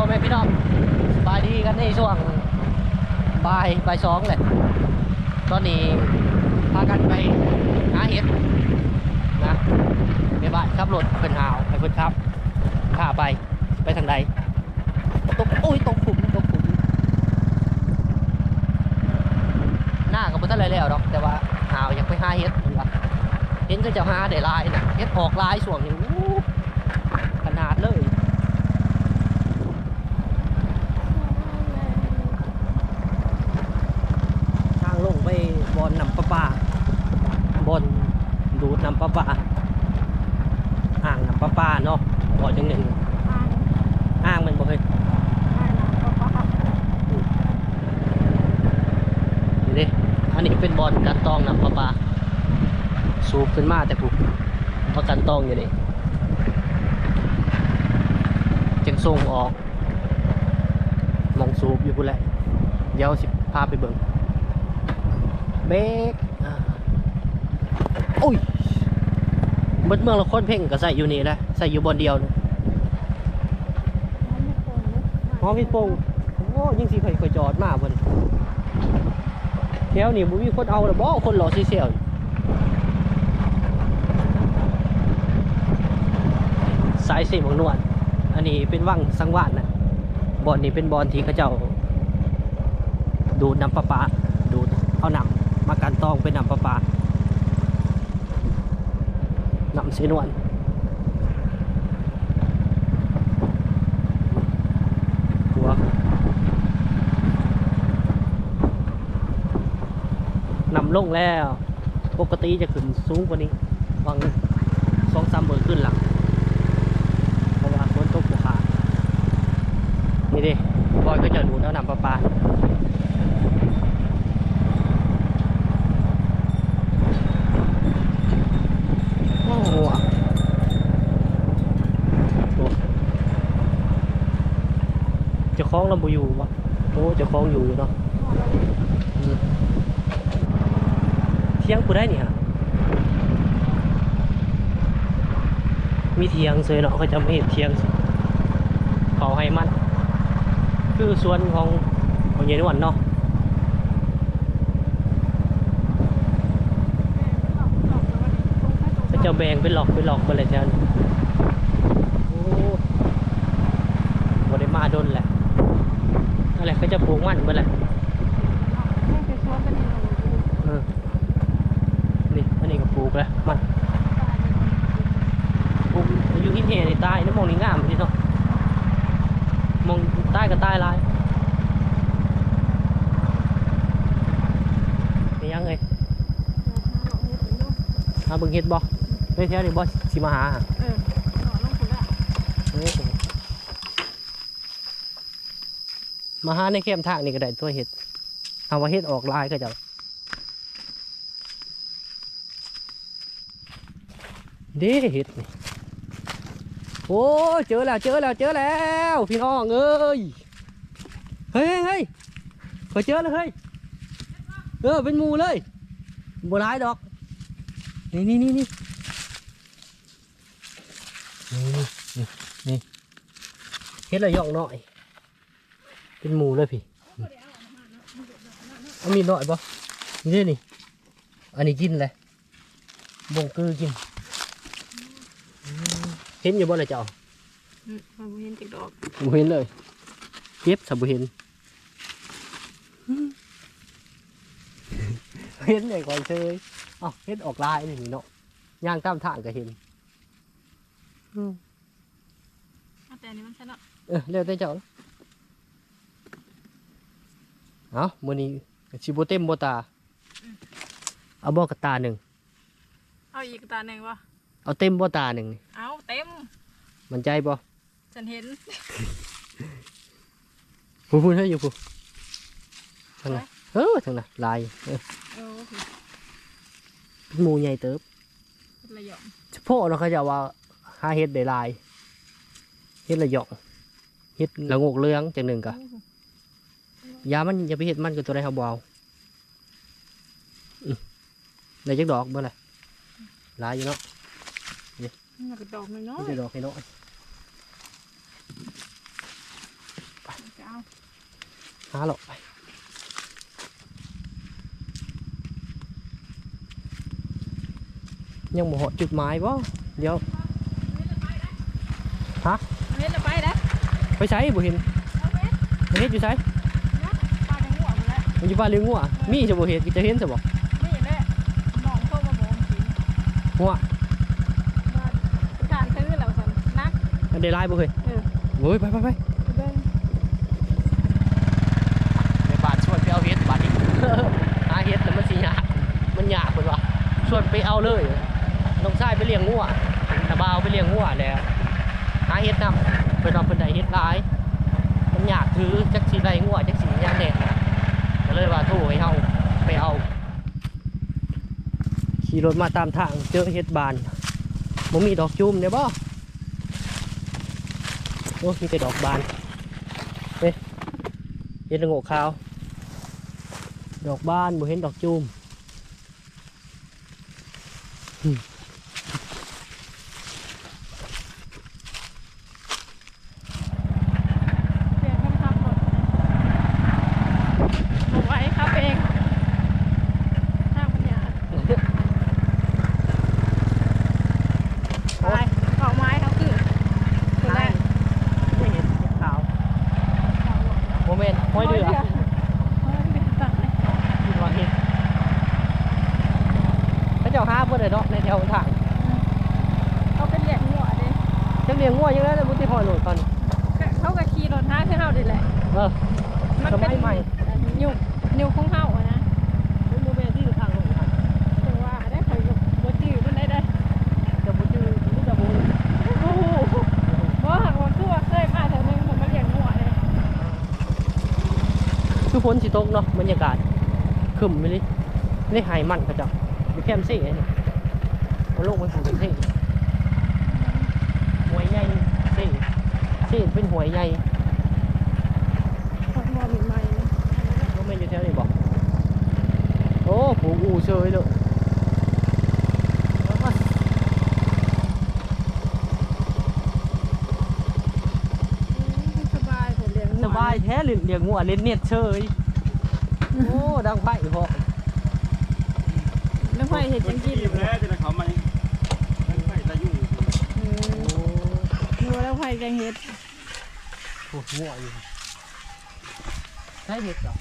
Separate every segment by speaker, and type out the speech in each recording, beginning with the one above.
Speaker 1: พ่อแม่พี่น้องบายดีกันในช่วงบ่ายบ่ายสองเลยตอนนี้พากันไปหาเห็ดนะไปบ้านขับรถเพิ่นหาวไปเพิ่นครับข้าไปไปทางใดตกโอ้ยตกขุมตกขุมหน้าก็บ่ทันไรแล้วดอกแต่ว่าหาวอยากไปหาเห็ดเพิ่นว่าเห็นก็จะหาได้ลายนะเห็ดออกลายช่วงนี้อู้ขนาดเลย ทางลงไปบอนนำประปาบอนดูดนำประปาอ่างนำประปาเนาะบ่อจังหนึ่งอ่างมันบ่เคยนี่ดิอันนี้เป็นบอนกันตองนำประปา สูบ ขึ้นมาแต่ผูกเพราะกันต้องอยู่นี่จึงส่งออกมองสูบอยู่พุ่นแหละเดี๋ยวสิพาไปเบิ่งเบกอ่าโอ้ยเบิดเมืองละคนเพ่งก็ใส่อยู่นี่แหละใส่อยู่บนเดียวนะหอมพิโป่งโอ้ยิ่งสิค่อยคอยจอดมากเพิ่นแถวนี้บ่มีคนเอาแล้วบ่คนรอซีเซียว สายสีมองนวลอันนี้เป็นวังสังวาสนะบอนนี้เป็นบอนที่เขาเจ้า ดูดน้ำประปา ดูดเอาน้ำมากันตองเป็นน้ำประปาน้ำเสนวนหัวนำลงแล้ว ปกติจะขึ้นสูงกว่านี้บางสองสามเบอร์ขึ้นหลังเพราะว่าฝนตกบุขาดนี่ดิบอย ก็จะดูดเอาน้ำประปาโอ้โหโอ้เจะคล้องเราบ่อยู่วะโอ้จะคล้องอยู่อยู่เนาะเที่ยงกูได้เนี่ยมีเทียงเซยเนาะเขาจะไม่เห็นเทียงเขาให้มัน คือส่วนของของเยนวันเนาะจะแบ่งเป็นหลอกเป็นหลอกไปเลยจ้ะโอ้บ่ได้มาโดนแหละนั่นแหละเขาจะปลูกมันไปแหละเออนี่อันนี้ก็ปลูกแล้วมันปลูกอยู่ที่เฮในใต้นี่มองนี่งามที่เนาะ มองใต้ก็ใต้ลายเป็นยังไงมาเบิ่งเฮ็ดบ่เฮ้ยแถวนี้บ่สิมาหาหาเออมาหาในเข้มทางนี่ก็ได้ตัวเห็ดเอาว่าเห็ดออกลายก็จะเด้เห็ดนี่ โอ้ยเจอแล้วเจอแล้วเจอแล้วพี่น้องเอ้ยเฮ้ยเฮ้ยเฮ้ยขอยเจอแล้วเฮ้ยเออเป็นหมูเลยบัวร้ายดอกนี่นี่นี่นี่นี่นี่นี่เฮ็ดระยองหน่อย เป็นหมูเลยพี่เอามีหน่อยปะนี่นี่อันนี้กินเลยบงกือกินอืม เห็นอยู่บ่เลยเจ้า
Speaker 2: มันบ่เห็นจักดอก
Speaker 1: บ่เห็นเลยเก็บสับบ่เห็นอืมเห็นเลยก่อนเชยเอ้าเห็นออกลายนี่เนาะย่างตามทางก็เห็นอืม
Speaker 2: เอาแต่อันนี้มันใช่เนาะ
Speaker 1: เออเร็วแต่เจ้าเอามื้อนี้สิบ่เต็มบ่ตา เอาบ่กระตาหนึ่ง
Speaker 2: เอาอีกตาหนึ่งวะ
Speaker 1: เอาเต็มบ่ตาหนึ่งนี่
Speaker 2: เอาเต็ม
Speaker 1: มันใจบ่
Speaker 2: ฉันเห็น
Speaker 1: พูพูดให้อยู่พูทางไหนเออทางไหนลายเออ
Speaker 2: เออ
Speaker 1: เป็นหมูใหญ่เติบ
Speaker 2: เป็นระยอง
Speaker 1: เฉพาะเนาะเขาจะว่าหาเฮ็ดได้หลายเฮ็ดละหยองเฮ็ดละโงกเรืองจังหนึ่งกะยามันอย่าไปเฮ็ดมันกับตัวใดเฮาบ่เอาอืมได้จักดอกบ่ล่ะหลายอยู่เนาะ
Speaker 2: มันกระดอกน้อย
Speaker 1: มีแต่ดอกให้น้อย
Speaker 2: เอา
Speaker 1: หาหรอกไปยังบ่เหาะจุดหมายบ่เดี๋ยว
Speaker 2: เฮ็ดแล้วไปนะ
Speaker 1: ไปใช้บ่เห็น
Speaker 2: เอาเฮ็ด
Speaker 1: ไปเฮ็ดอยู่ใช้
Speaker 2: นะปลาจังหัวหมดแล้ว
Speaker 1: มันอยู่บ้านเลี้ยงงัวมีจะบ่เฮ็ดจะเห็นซะบ่
Speaker 2: นี่แหละมองเข้ามาบอกจริง
Speaker 1: งัว
Speaker 2: ว่าการซื้อแล้วสันนัก
Speaker 1: อัน ได้หลายบ่เฮ้ย
Speaker 2: เออ
Speaker 1: โอ้ยไปไปไป
Speaker 2: เบิ่ง
Speaker 1: ไปบ้านชวนไปเอาเฮ็ดบ้านนี้ หาเฮ็ดแล้วมันสิยากมันยากเพิ่นว่าชวนไปเอาเลยน้องชายไปเลี้ยงงัวตาบ่าวไปเลี้ยงงัวแล้วหาเฮ็ดนํเพิ่นว่าเพิ่นได้เฮ็ดหลาย มันยากถือจักสิได้งัวจักสิหยังแน่นะก็เลยว่าโทรให้เฮาไปเอา ขี่รถมาตามทางเจอเฮ็ดบานบ่มีดอกจุ่มเนี่ยบ่ โอ้มีแต่ดอกบานเฮ้ยเฮ็ดละโงกขาว ดอกบานบ่เห็นดอกจุ่ม
Speaker 2: เปลี่ยนคนขับรถบอกไว้ครับเองทางปัญญาไปเอาไม้เขาคือคือได้
Speaker 1: ไม่เห็นเห็ดขาวโมเมนต์ห้ อยเดือ
Speaker 2: ห้อยเดือตัดเลย
Speaker 1: กินว่าเห็ดถ้าเจ้าหาเพื่อนเลยเนาะในแถวทาง
Speaker 2: เขาเป็นเหลี่ยมหัวเด้
Speaker 1: จังเลี้ยงงัวยังไงเลยบุตรพอยโหลดตอนนี้
Speaker 2: เขาก็ขี่รถท้าขึ้นเฮาดิแหละ
Speaker 1: เออ
Speaker 2: มันเป็น
Speaker 1: สมัยใหม่
Speaker 2: ยุคยุคของเฮาอะนะ
Speaker 1: เป็นโมเมนต์ที่อยู่ทางโหลดทาง
Speaker 2: แต่ว่าได้ข่อยก็บ่จื้อมันได้ได้
Speaker 1: จะบุตรบุตรบุตร
Speaker 2: โอ้โหบ่หักว่าคือว่าเคยมาแถวนึงผมมาเลี้ยงหัวเลย
Speaker 1: คือฝนสิตกเนาะบรรยากาศขึ้นไปเลยนี่หายมันกระจับอยู่แคมป์ซี่ไอ้นี่เอาลงไปฝูงเป็นซี่หวยใหญ่ซี่ซี่เป็นหวยใหญ่
Speaker 2: คนมอมีใหม่เลย
Speaker 1: ก็ไม่อยู่แถวนี้บอกโอ้ผูกอูเชยเลย
Speaker 2: สบายผมเลี้ยงหัว
Speaker 1: ส บายแท้เลี้ยงเลี้ยงงัวเล่นเน็ตเชยโอ้ดังไปพอ
Speaker 2: แล้วค่อยเห็นจังกิน
Speaker 3: อิ่มแล้วจะได้เขาไหมไม่ตะยุ่ง
Speaker 2: เออนัวแล้วค่อยแกงเห็ด
Speaker 1: โอ้งัวอยู่ใช่เห็ดเหรอ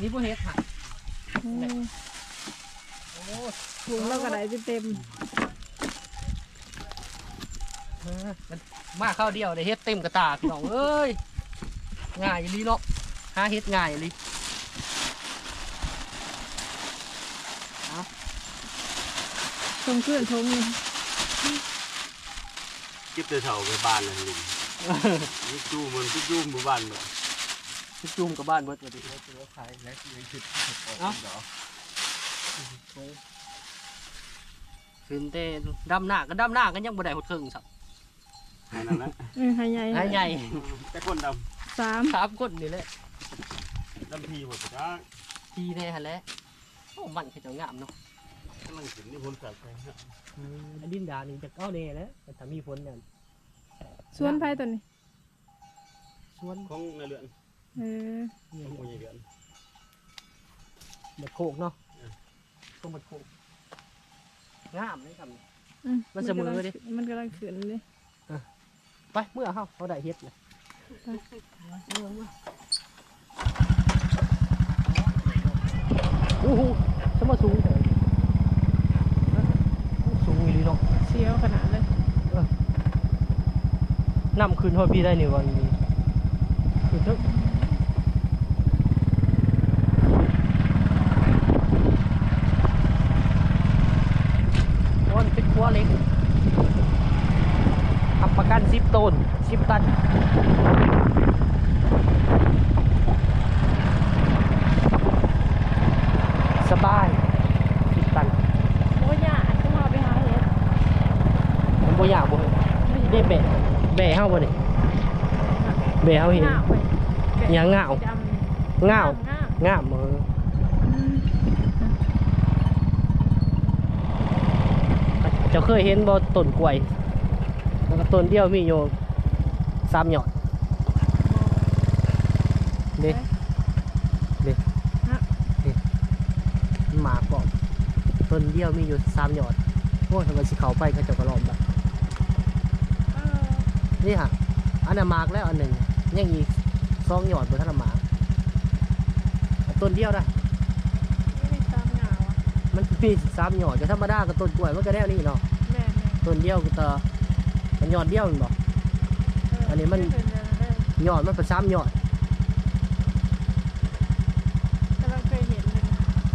Speaker 1: นี่พวกเห็ดค่ะ
Speaker 2: อืม
Speaker 1: โอ้
Speaker 2: ถุงเราก็ได้เต็ม
Speaker 1: เออมันมาข้าวเดียวได้เห็ดเต็มกระตาพี่น้องเอ้ย ง่ายอีหลีเนาะหาเห็ดง่ายอีหลี
Speaker 2: ๆชมขึ้นชมนี่
Speaker 3: เก็บแต่เสาไปบ้านเลยลุงนี่จูมันทุกจูมันบ้านแบบ
Speaker 1: จุ่มกับบ้านเบิดเลยดิ
Speaker 3: ตัวขายและยังคิด
Speaker 1: เอ้าขึ้นเต้ดำหน้าก็ดำหน้ากันยังบ่ได้หดครึ่งสับ
Speaker 3: นั่นนะ
Speaker 2: เออหายใหญ่
Speaker 1: หายใหญ่
Speaker 3: แต่คนด
Speaker 2: สาม
Speaker 1: สามคนนี่แหละำ
Speaker 3: ดำพีหมดจ้า
Speaker 1: ทีแน่ฮะแหล้วโอ้มันคือเจ้างามเนาะ
Speaker 3: กำลังถึงนี่คนสัตว์ไป
Speaker 1: อันดินดานี่จะเก้าเน่แล้วแต่ถ้ามีฝนเนี่ย
Speaker 2: สวนไผ่ตัวนี้
Speaker 1: สวน
Speaker 3: ของในเรือน
Speaker 2: เออ
Speaker 1: นี่
Speaker 3: ของผู้ใหญ่เรือน
Speaker 1: บัดโคกเนาะตรงบัดโคกงามเลยครับ
Speaker 2: อื
Speaker 1: มันเสมอดิ
Speaker 2: มันกำลังขึ้นเลย
Speaker 1: ไปเมื่อเฮาเขาได้เฮ็ดเลย โอ้โหสมาสูงเลยสูงอีหลีเนาะ
Speaker 2: เสียวขนาดเลย
Speaker 1: นำคืนทอดพี่ได้นี่วันนี้คือทึกวันเป็นครัวเล็กทำ ประกันสิบต้นสิบตันสบายสิบตัน
Speaker 2: โอ้ยยากขึ้นมาไปหาเห็ด
Speaker 1: มันบ่ยากบ่เห็นได้แบะแบะเฮาบ่นี่แบะเฮาเห็น
Speaker 2: ง่าวไป
Speaker 1: หยังง่าว
Speaker 2: ดำ
Speaker 1: ง่าว
Speaker 2: ง่าว
Speaker 1: งามเออ
Speaker 2: อืม
Speaker 1: เจ้าเคยเห็นบ่ต้นกล้วยแล้วก็ ต้นเดียวมีอยู่สามหยอดเด็เด็
Speaker 2: ฮะ
Speaker 1: หมากบอกต้นเดียวมีอยู่สามยอดโอ้ยทำไมสิเขาไปเขาเจะกระลอมแบบ
Speaker 2: เออ
Speaker 1: นี่ค่ะอันน่ะหมากแล้วอันหนึ่งยังอีกสองยอดบนท่านหมากต้นเดียวนะ
Speaker 2: ไม่มีตามเหงาอะ
Speaker 1: มันมีสามยอดก็ธรรมดากับต้นกล้วยมันก็แน่นี่เนาะ
Speaker 2: แม่แม่
Speaker 1: ต้นเดียวก็ต่อ มันยอดเดียวแมันบอก
Speaker 2: เอั
Speaker 1: นนี้มัน
Speaker 2: ไเคยเจอเลย
Speaker 1: ยอดมันเป็นสามยอด
Speaker 2: แต่เราเคยเห็นเลย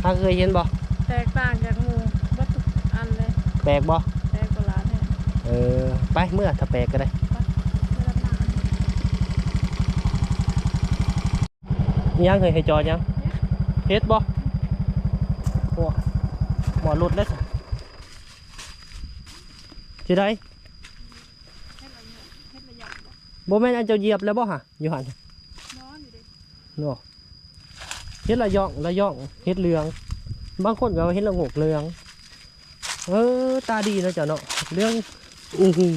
Speaker 1: ถ้าเคยเห็นบ่
Speaker 2: แตกต่างจากหมูวัตถุกอันเลย
Speaker 1: แปลกบ่
Speaker 2: แตกกว่าร้านเนี่ย
Speaker 1: เออไปเมื่อถ้าแปลกก็ได้
Speaker 2: ไม่รับมา
Speaker 1: มียังเคยให้จอดยังเฮ็ดบ่โอ้หมอหลุดแล้วสิจะได้
Speaker 2: เฮ็ดอะไรเนี่ยเฮ็ดอะไรอย่าง บ่
Speaker 1: บ่แม่นอันเจ้าเหยียบแล้วบ่ฮะอยู่หัน
Speaker 2: นอนอยู่ดิ
Speaker 1: เนาะเฮ็ดละย่องละย่องเฮ็ดเหลือง บางคนก็ว่าเฮ็ดละโงกเหลือง เออตาดีเนาะเจ้าเนาะเรื่องอื้อหือ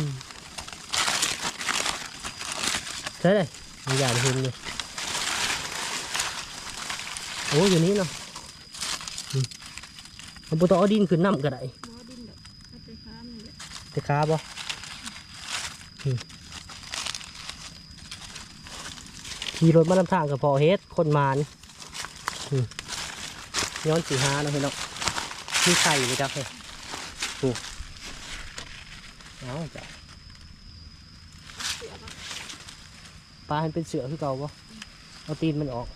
Speaker 1: ใช่เลยมีอยากเห็นเลยโอ้อยู่นี้เนาะอืมเอาบ่ต้องเอาดินขึ้นน้ำก็ได้
Speaker 2: บ่ดินดอกเอาไปค้ามนี่แหละ
Speaker 1: จะค้าบ่อืม ขี่รถมานำทางกับพอเฮ็ดคนมานย้อนสีหาเนาะเห็นเนาะมีไข่ไหมจ๊ะเฮ้ยโอ้เอาจ้ะปลาให้เป็นเสือคือเก่าบ่เอาตีนมันออก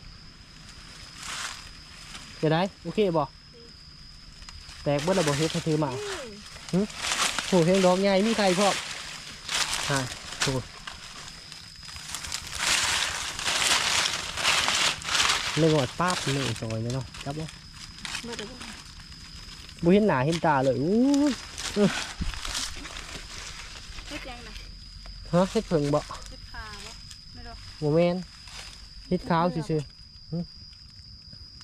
Speaker 1: จะได้โอเคบ่แตกเบิ้ลระบบเฮ็ดถือมาโอ้เพียงดอกใหญ่มีใครพร้อมฮะโอ้ เรื่องอดป้าบหนึ่งซอยเลยเนาะครับบ่
Speaker 2: บ่ได้บ่
Speaker 1: บ่เห็นหน้าเห็นตาเลยอู้
Speaker 2: เฮ็ดยังน่ะ
Speaker 1: ฮะเฮ็ดเพิ่งบ่
Speaker 2: เฮ็ดขาบ่ไม่ดอก
Speaker 1: บ่แม่นเฮ็ดขาวซื่อๆหึ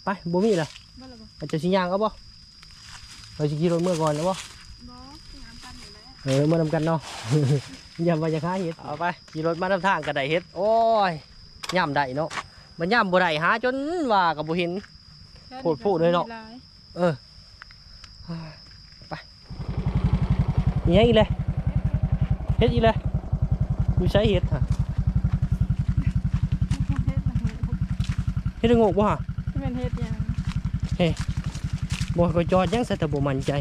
Speaker 1: ไปบ่มีล่ะ
Speaker 2: บ่ละบ่
Speaker 1: อาจจะสิย่างเอาบ่เราสิขี่รถเมื่อก่อนแล้วบ่
Speaker 2: บ่งามกันอยู่แล้ว
Speaker 1: เออมานำกันเนาะอย่ามาจะค้าเฮ็ดเอาไปขี่รถมานำทางก็ได้เฮ็ดโอ้ยย่ำได้เนาะ มันย่ำบ่ได้หาจนว่าก็บ่เห็น พูดพูดเลยเนาะ
Speaker 2: มีหล
Speaker 1: เออ ไปมีหยังอีกเลยเฮ็ดอีกเลยอยู่ใช้เฮ็ดฮะ
Speaker 2: เฮ็ดอะไร
Speaker 1: เฮ็ดให้งกบ่ฮะ
Speaker 2: ที่เป็นเฮ็ดยัง
Speaker 1: บ่ก็จอดยังใส่แต่บ่มั่นใจ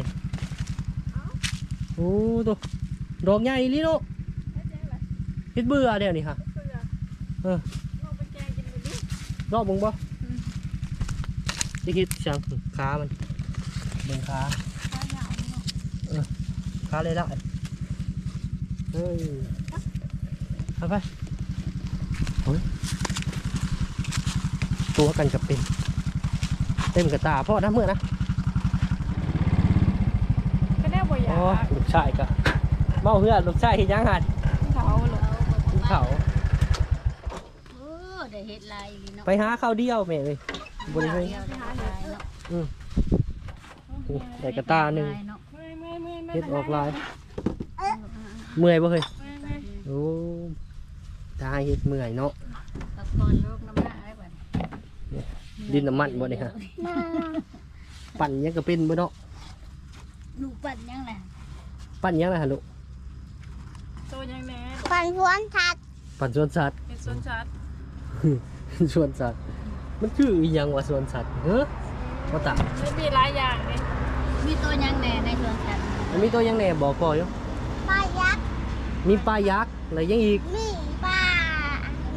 Speaker 1: โอ้ตัวดอกใหญ่อีหลีเนาะ
Speaker 2: เฮ็ดยังล่ะ
Speaker 1: เฮ็ดเบื่อเดี๋ยวนี้ฮะ
Speaker 2: เพื่อ
Speaker 1: เอ รอบมึงบ่
Speaker 2: อืม
Speaker 1: สิคิดเสียงขามันเบิ่งขา
Speaker 2: ข้าวยาวนี่เนาะ
Speaker 1: ขาเลยละเฮ้ยไปไปโอ้ยตัวกันกับเป็น เต็มกระตาพ่อนะเมื่อนะ
Speaker 2: ก็ได้บ่อยา
Speaker 1: โอ้
Speaker 2: ก
Speaker 1: ลูกชายก็เมาเหือดลูกชายเห็นยังหัน
Speaker 2: เขาหรอก
Speaker 1: กินเขาว
Speaker 4: เออ ได้เฮ็ดลายอีหลีเนาะ
Speaker 1: ไปหาข้าวเดียวแม่เลยบริเวณ
Speaker 4: เดียวได้เฮ็ดลายเนาะ
Speaker 1: ได้กระตาหนึ่ง
Speaker 4: ลายเนาะ
Speaker 2: เมื่อยเมื่อยเมื่อย
Speaker 1: เฮ็ดออกลายเมื่อยบ่เคย
Speaker 2: เมื่อยเมื่อย
Speaker 1: โอ้ตาเฮ็ดเมื่อยเนาะ
Speaker 4: ตะกอนลูกน้ำหน้าได้บัด
Speaker 1: ดินน้ำมันบ่นี่ฮะ ปั่นยังก็เป็นบ่เนาะ
Speaker 4: ลูกปั่นยังล่ะ
Speaker 1: ปั่นยังไงฮะลูก
Speaker 2: ตัวยังแหน่
Speaker 5: ปันสวนทัด
Speaker 1: ปั่นสวนสัตว์
Speaker 2: เป็นสวนชัด
Speaker 1: สวนสัตว์มันคืออีหยังวะสวนสัตว์เฮ้อบ่ตา
Speaker 2: ไม่มีหลายอย่างเลย
Speaker 4: มีตัวยังแหน่ในสวนสัตว์
Speaker 1: มันมีตัวยังแหน่บอกพ่ออยู่
Speaker 5: ปลายักษ์
Speaker 1: มีปลายักษ์อะไรยังอีก
Speaker 5: มีปลา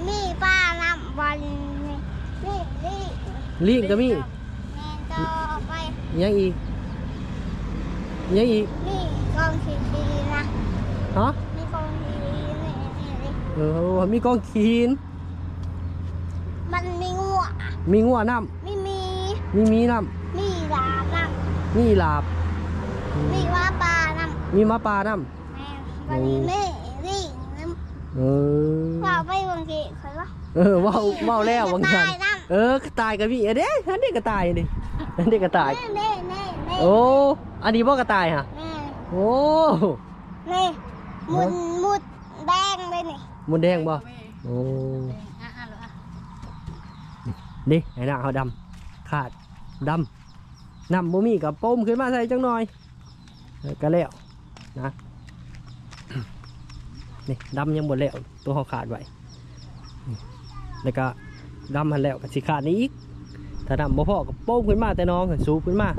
Speaker 5: มีปลาน้ำบอลนี่นี่นี่
Speaker 1: ลิงก็มี
Speaker 5: แมนต่อไป
Speaker 1: ยังอีกยังอีก
Speaker 5: มีกองสีดีนะ
Speaker 1: ฮะ
Speaker 5: มีกองสีดีนี่นี่นี่
Speaker 1: เออมีกองขีน
Speaker 5: มัน มีงัว
Speaker 1: มีงัวน้
Speaker 5: มีมีำ
Speaker 1: มีมีน้
Speaker 5: มีดาบน้ำ
Speaker 1: มีลาบำ
Speaker 5: มีว่าปลาน้
Speaker 1: มีมะปลาน้ำ
Speaker 5: แมนวันนี้นี่นี่น้ำ
Speaker 1: เออำ
Speaker 5: ว่าไปบางทีเคยว่า
Speaker 1: เออเว้าเว้าแล้วบางที
Speaker 5: ตายน้
Speaker 1: เออกระต่ายก็มีอันเด้อันนี้กระต่ายดิอันนี้กระต่ายำ
Speaker 5: นี่นี่นี่นี่
Speaker 1: โอ้ อันนี้บ่กระต่ายฮะ
Speaker 5: นี่
Speaker 1: โอ้
Speaker 5: นี่มุดมุดแดงเลยนี่
Speaker 1: มดแดงบ่โอ้
Speaker 4: อะอะลูกอะ
Speaker 1: นี่ไอ้หน้าเขาดำขาดดำน้ำบ่มีกับโป้มขึ้นมาใส่จังหน่อยก็แล้วนะนี่ดำยังบ่แล้วตัวเขาขาดไว้แล้วก็ดำหันแล้วก็สิขาดนี้อีกถ้าดำบ่พอก็โป้มขึ้นมาแต่น้องสูบขึ้นมา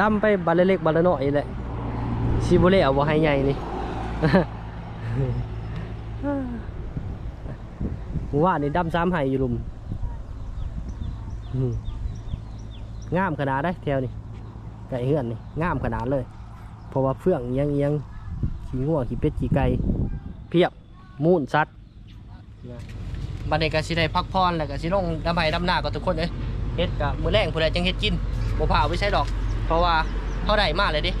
Speaker 1: ดำไปบัลเล็กบัลน้อยนี่แหละสิบ่แล้วบ่ให้ใหญ่นี่ว่านี่ดำซ้ำไห้อยู่ลุม งามขนาดได้แถวนี่ไก่เฮือนนี่งามขนาดเลย เพราะว่าเฟื่องยังเอียังขี้งัวขี้เป็ดขี้ไก่เพียบมูนซัดบันเอก็สิได้พักผ่อนแล้วก็สิลงดำไห้ดำหน้ากับทุกคนเลยเฮ็ดกับมือแรงผู้ใดจังเฮ็ดกินบ่พาเอาไปใช้ดอก เพราะว่าเท่าไดมากเลยดิ